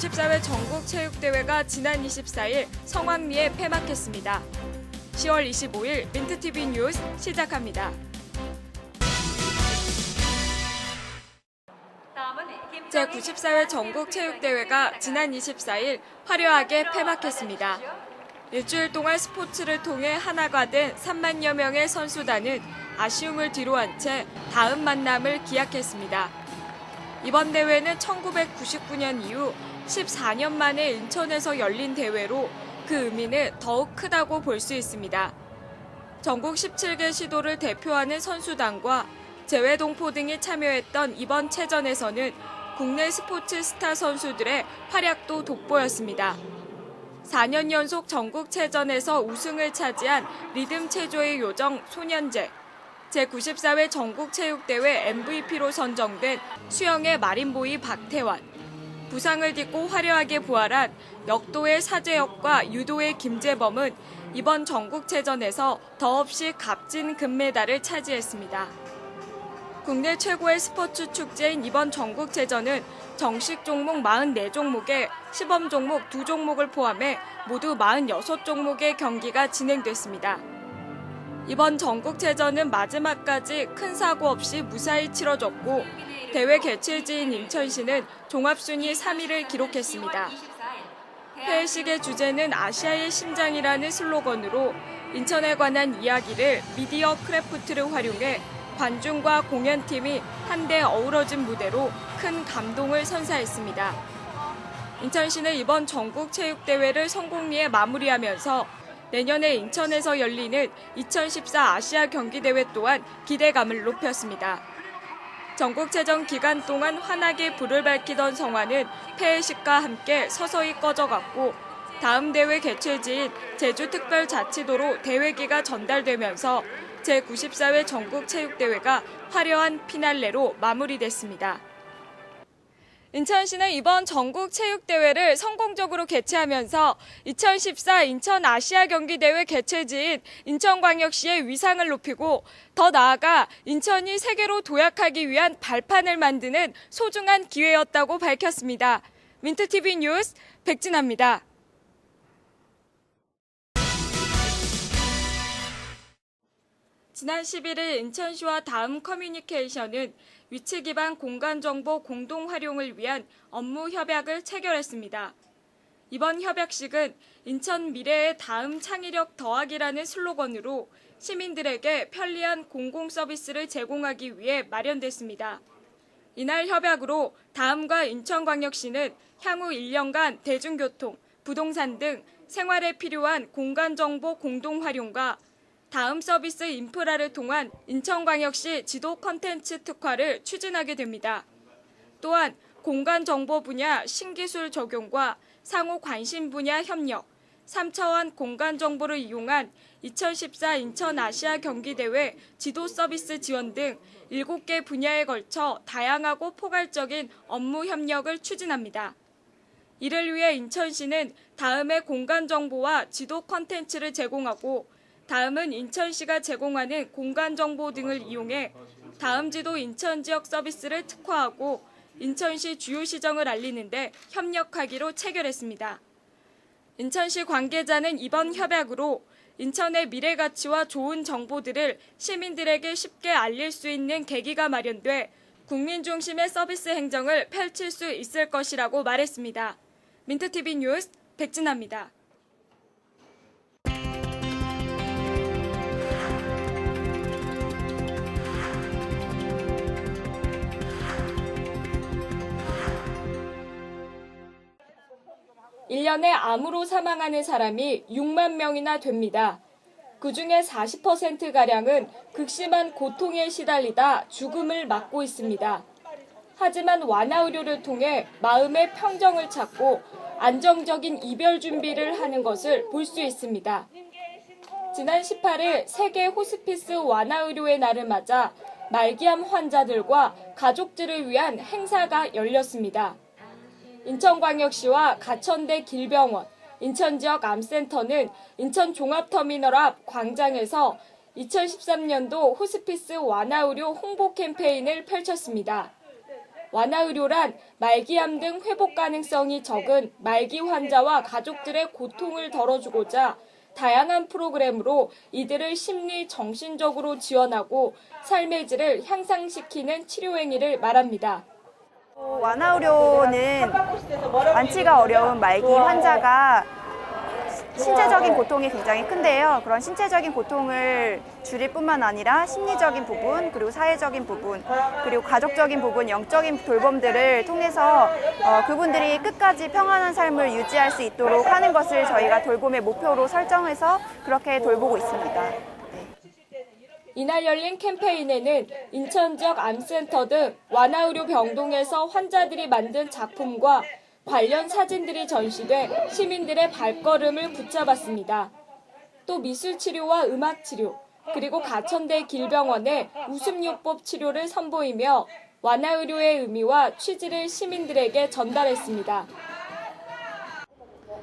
제94회 전국체육대회가 지난 24일 성황리에 폐막했습니다. 10월 25일 민트TV 뉴스 시작합니다. 제94회 전국체육대회가 지난 24일 화려하게 폐막했습니다. 일주일 동안 스포츠를 통해 하나가 된 3만여 명의 선수단은 아쉬움을 뒤로한 채 다음 만남을 기약했습니다. 이번 대회는 1999년 이후 14년 만에 인천에서 열린 대회로 그 의미는 더욱 크다고 볼 수 있습니다. 전국 17개 시도를 대표하는 선수단과 재외동포 등이 참여했던 이번 체전에서는 국내 스포츠 스타 선수들의 활약도 돋보였습니다. 4년 연속 전국체전에서 우승을 차지한 리듬 체조의 요정 소년제, 제94회 전국체육대회 MVP로 선정된 수영의 마린보이 박태환, 부상을 딛고 화려하게 부활한 역도의 사재혁과 유도의 김재범은 이번 전국체전에서 더없이 값진 금메달을 차지했습니다. 국내 최고의 스포츠 축제인 이번 전국체전은 정식 종목 44종목에 시범 종목 2종목을 포함해 모두 46종목의 경기가 진행됐습니다. 이번 전국체전은 마지막까지 큰 사고 없이 무사히 치러졌고 대회 개최지인 인천시는 종합순위 3위를 기록했습니다. 폐회식의 주제는 아시아의 심장이라는 슬로건으로 인천에 관한 이야기를 미디어 크래프트를 활용해 관중과 공연팀이 한데 어우러진 무대로 큰 감동을 선사했습니다. 인천시는 이번 전국체육대회를 성공리에 마무리하면서 내년에 인천에서 열리는 2014 아시아 경기대회 또한 기대감을 높였습니다. 전국체전 기간 동안 환하게 불을 밝히던 성화는 폐회식과 함께 서서히 꺼져갔고 다음 대회 개최지인 제주특별자치도로 대회기가 전달되면서 제94회 전국체육대회가 화려한 피날레로 마무리됐습니다. 인천시는 이번 전국 체육대회를 성공적으로 개최하면서 2014 인천 아시아 경기대회 개최지인 인천광역시의 위상을 높이고 더 나아가 인천이 세계로 도약하기 위한 발판을 만드는 소중한 기회였다고 밝혔습니다. 민트TV 뉴스 백진아입니다. 지난 11일 인천시와 다음 커뮤니케이션은 위치 기반 공간 정보 공동 활용을 위한 업무 협약을 체결했습니다. 이번 협약식은 인천 미래의 다음 창의력 더하기라는 슬로건으로 시민들에게 편리한 공공 서비스를 제공하기 위해 마련됐습니다. 이날 협약으로 다음과 인천광역시는 향후 1년간 대중교통, 부동산 등 생활에 필요한 공간 정보 공동 활용과 다음 서비스 인프라를 통한 인천광역시 지도 컨텐츠 특화를 추진하게 됩니다. 또한 공간 정보 분야 신기술 적용과 상호 관심 분야 협력, 3차원 공간 정보를 이용한 2014 인천 아시아 경기대회 지도 서비스 지원 등 7개 분야에 걸쳐 다양하고 포괄적인 업무 협력을 추진합니다. 이를 위해 인천시는 다음에 공간 정보와 지도 컨텐츠를 제공하고 다음은 인천시가 제공하는 공간 정보 등을 이용해 다음 지도 인천 지역 서비스를 특화하고 인천시 주요 시정을 알리는데 협력하기로 체결했습니다. 인천시 관계자는 이번 협약으로 인천의 미래 가치와 좋은 정보들을 시민들에게 쉽게 알릴 수 있는 계기가 마련돼 국민 중심의 서비스 행정을 펼칠 수 있을 것이라고 말했습니다. 민트TV 뉴스 백진아입니다. 일년에 암으로 사망하는 사람이 6만 명이나 됩니다. 그 중에 40%가량은 극심한 고통에 시달리다 죽음을 맞고 있습니다. 하지만 완화 의료를 통해 마음의 평정을 찾고 안정적인 이별 준비를 하는 것을 볼 수 있습니다. 지난 18일 세계 호스피스 완화 의료의 날을 맞아 말기암 환자들과 가족들을 위한 행사가 열렸습니다. 인천광역시와 가천대 길병원, 인천 지역 암센터는 인천 종합터미널 앞 광장에서 2013년도 호스피스 완화 의료 홍보 캠페인을 펼쳤습니다. 완화의료란 말기암 등 회복 가능성이 적은 말기 환자와 가족들의 고통을 덜어주고자 다양한 프로그램으로 이들을 심리, 정신적으로 지원하고 삶의 질을 향상시키는 치료 행위를 말합니다. 어, 완화의료는 완치가 어려운 말기 환자가 신체적인 고통이 굉장히 큰데요. 그런 신체적인 고통을 줄일 뿐만 아니라 심리적인 부분, 그리고 사회적인 부분, 그리고 가족적인 부분, 영적인 돌봄들을 통해서 어, 그분들이 끝까지 평안한 삶을 유지할 수 있도록 하는 것을 저희가 돌봄의 목표로 설정해서 그렇게 돌보고 있습니다. 이날 열린 캠페인에는 인천 지역 암센터 등 완화의료 병동에서 환자들이 만든 작품과 관련 사진들이 전시돼 시민들의 발걸음을 붙잡았습니다. 또 미술치료와 음악치료, 그리고 가천대 길병원의 웃음요법 치료를 선보이며 완화의료의 의미와 취지를 시민들에게 전달했습니다.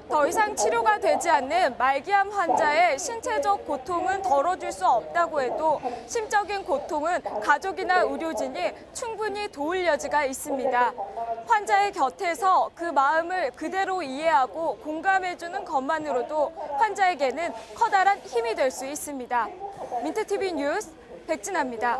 더 이상 치료가 되지 않는 말기암 환자의 신체적 고통은 덜어줄 수 없다고 해도 심적인 고통은 가족이나 의료진이 충분히 도울 여지가 있습니다. 환자의 곁에서 그 마음을 그대로 이해하고 공감해주는 것만으로도 환자에게는 커다란 힘이 될 수 있습니다. 민트TV 뉴스 백진아입니다.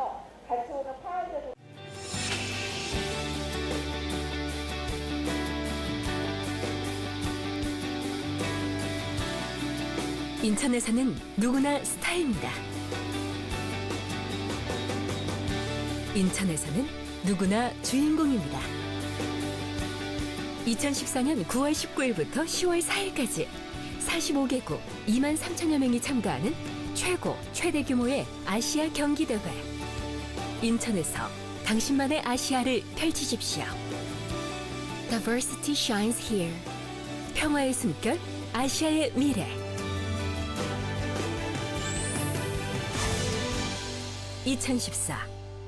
인천에서는 누구나 스타입니다. 인천에서는 누구나 주인공입니다. 2014년 9월 19일부터 10월 4일까지 45개국 2만 3천여 명이 참가하는 최고 최대 규모의 아시아 경기 대회. 인천에서 당신만의 아시아를 펼치십시오. Diversity shines here. 평화의 숨결, 아시아의 미래. 2014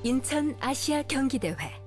인천 아시아 경기대회